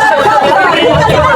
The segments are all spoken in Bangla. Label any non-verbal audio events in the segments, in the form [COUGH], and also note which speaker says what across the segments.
Speaker 1: Thank
Speaker 2: you.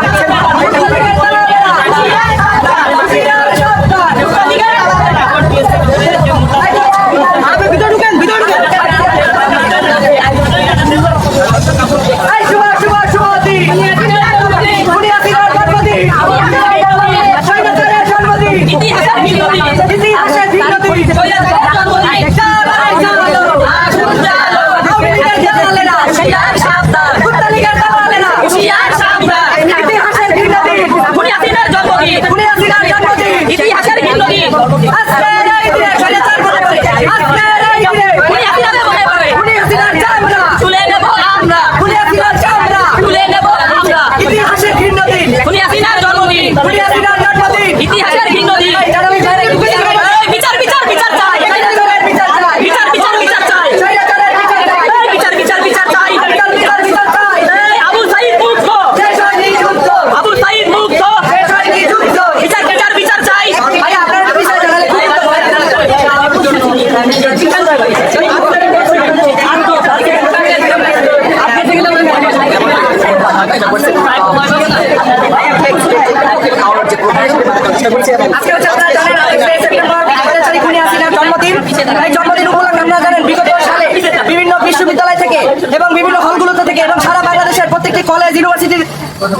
Speaker 2: এই
Speaker 1: জন্মদিন
Speaker 2: উপলক্ষে জানেন, বিগত সালে বিভিন্ন বিশ্ববিদ্যালয় থেকে এবং বিভিন্ন হলগুলোতে থেকে এবং সারা বাংলাদেশের প্রত্যেকটি কলেজ ইউনিভার্সিটির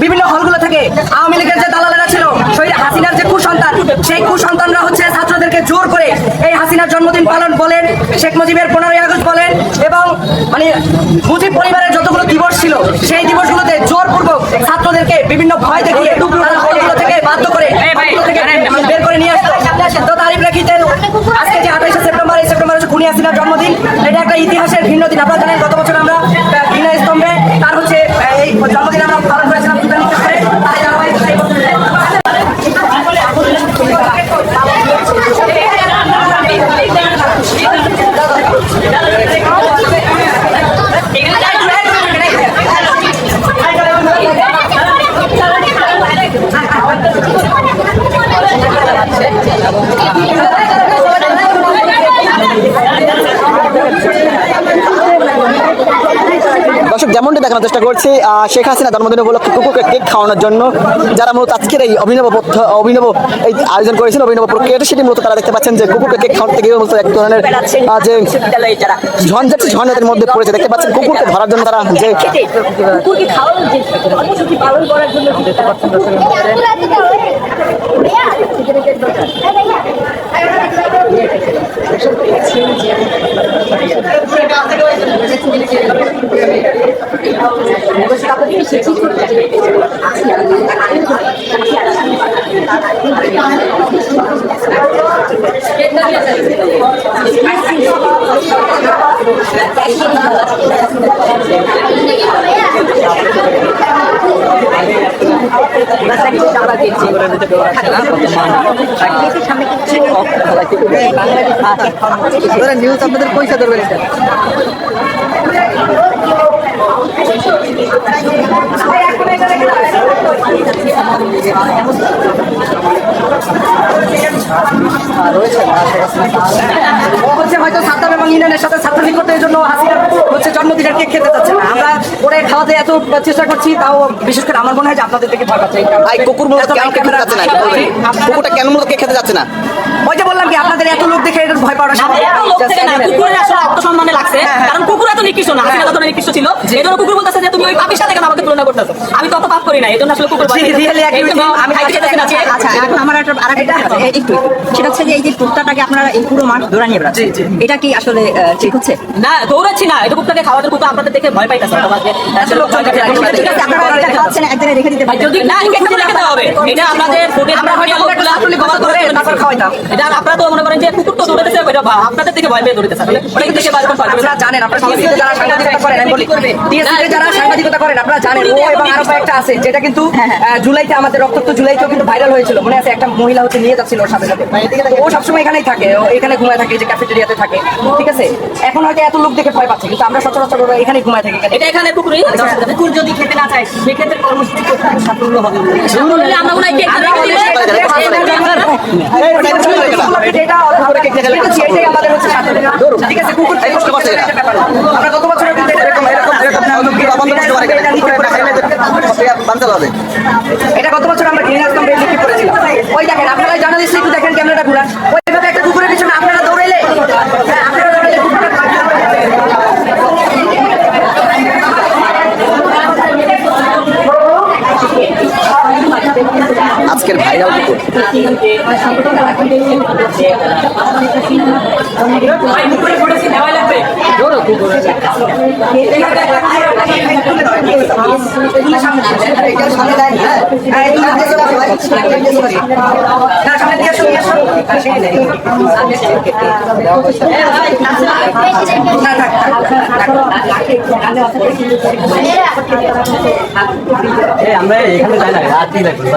Speaker 2: বিভিন্ন হলগুলো থেকে আওয়ামী লীগের যে দালালেরা ছিল শহীদ হাসিনার যে কুসন্তান সেই কুসন্তানরা হচ্ছে ছাত্রদেরকে জোর করে এই হাসিনার জন্মদিন পালন বলেন শেখ মুজিবের পনেরোই আগস্ট বলেন এবং মানে মুজিব পরিবারের যতগুলো দিবস ছিল সেই দিবসগুলোতে জোরপূর্বক ছাত্রদেরকে বিভিন্ন ভয় দেখিয়ে থেকে বাধ্য করে হলগুলো থেকে বের করে নিয়ে আসতো তো তারই প্রেক্ষিতে আজকে যে আঠাইশে সেপ্টেম্বর এই সেপ্টেম্বর হচ্ছে খুনি হাসিনার জন্মদিন। এটা একটা ইতিহাসের ভিন্ন দিন। আপনারা জানেন, গত বছর আমরা ভিন্ন স্তম্ভে, তার হচ্ছে এই জন্মদিন আমরা পালন করেছিলাম ভুটান করে তার ধারাবাহিকতা এই বছর
Speaker 3: দর্শক যেমনটি দেখানোর চেষ্টা করছি শেখ হাসিনা জন্মদিন উপলক্ষে কুকুরকে কেক খাওয়ানোর জন্য। যারা মূলত আজকের এই অভিনব অভিনব এই আয়োজন করেছেন, অভিনব প্রক্রিয়াটা সেটি মূলত তারা দেখতে পাচ্ছেন যে কুকুরকে কেক খাওয়াতে গিয়ে মূলত এক ধরনের যে ঝঞ্ঝাট ঝঞ্ঝাটের মধ্যে পড়েছে, দেখতে পাচ্ছেন কুকুরকে ধরার জন্য তারা যে
Speaker 1: কুকুরকে যে [LAUGHS]
Speaker 3: নিউজ আপনাদের পয়সা ধরবেন এটা [LAUGHS]
Speaker 2: ও হচ্ছে হয়তো সাদ্দাম এবং ইরানের সাথে ছাত্রলীগ করতে এই জন্য হাসিনার হচ্ছে জন্মদিনের কেক খেতে যাচ্ছে না। আমরা ওরে খাওয়াতে এত চেষ্টা করছি তাও বিশেষ করে আমার মনে হয় যে আপনাদের থেকে ভয় পাচ্ছে এই
Speaker 3: কুকুর মূলত
Speaker 2: এত
Speaker 3: কেন খেতে যাচ্ছে না? কুকুরটা কেন মূলত কেক খেতে যাচ্ছে না?
Speaker 2: ওই যে বললাম কি আপনাদের এত লোক দেখে এটার ভয়
Speaker 1: না
Speaker 2: animal।
Speaker 1: কুকুরের আসলে আত্মসম্মানে লাগছে।
Speaker 2: হ্যাঁ, হ্যাঁ।
Speaker 1: কারণ কুকুর এত নিকৃষ্ট না হাসিনা যত নিকৃষ্ট ছিল। এই জন্য কুকুর বলতেছে যে তুমি ওই পাপির সাথে কেন আমাকে তুলনা করতেছো? আমি তত পাপ করি না এই জন্য আসলে কুকুর.
Speaker 2: আমি
Speaker 1: খাইতে খেতেছি না,
Speaker 2: আচ্ছা?
Speaker 4: আচ্ছা এখন আমার একটা আরেকটা একটু। সেটা হচ্ছে যে এই যে আপনারা এই পুরো মাঠ ধরে নিয়ে বেড়াচ্ছেন। এটা কি আসলে ঠিক হচ্ছে?
Speaker 1: না দৌড়াচ্ছি না। এটা আপনাদের দেখে ভয় পাইতেছে তোমাকে লোক
Speaker 4: ঠিক আছে আপনারা এটা খাওয়াচ্ছেন রেখে দিতে পারেন।
Speaker 1: যদি না একটু রেখে দেওয়া হবে। এটা আপনাদের ফুটেজ আমরা হয়তো আসলে কভার করে
Speaker 2: তারপর খাওয়াইতাম।
Speaker 1: এটা আপনারা তো মনে করেন যে কুকুর তো দৌড়াতেছে এটা আপনাদের থেকে ভয় পেয়ে দৌড়াতেছে ভয় পেয়ে
Speaker 2: আপনারা জানেন আপনারা TSC তে যারা সাংবাদিকতা করেন আমি বলি তে যারা সাংবাদিকতা করেন আপনারা জানেন ও এবং আরও কয়েকটা আছে যেটা কিন্তু জুলাইতে আমাদের রক্তাক্ত জুলাইতেও কিন্তু ভাইরাল হয়েছিল। মনে আছে একটা মহিলা হচ্ছে নিয়ে যাচ্ছিল ওর সাথে। ও সবসময় এখানেই থাকে ও এখানে ঘুমায় থাকে যে ক্যাফেটেরিয়াতে থাকে ঠিক আছে এখন হয়তো এত লোক দেখে ভয় পাচ্ছে কিন্তু আমরা সচরাচর ওরা এখানেই ঘুমায় থাকি
Speaker 1: এটা এখানে কুকুরই কুকুর যদি খেতে না চায় সেক্ষেত্রে কর্মসূচি সাফল্য হবে আমরা মনে কেক
Speaker 2: ঠিক আছে কুকুর গত বছর এটা
Speaker 3: কিনা?
Speaker 2: গত বছর আমরা লিখে করেছিলাম ওই দেখেন আপনারা জার্নালিস্ট একটু দেখেন ক্যামেরাটা ঘুরান। ওইভাবে একটা কুকুরের পিছনে আপনারা দৌড়াইলে হ্যাঁ, আপনারা দৌড়াইলে
Speaker 3: আজকের ভাইরাল কুকুর।
Speaker 1: ভাই, লাগবে।
Speaker 3: আমরা এখানে যাই না রাত্রি লাগবে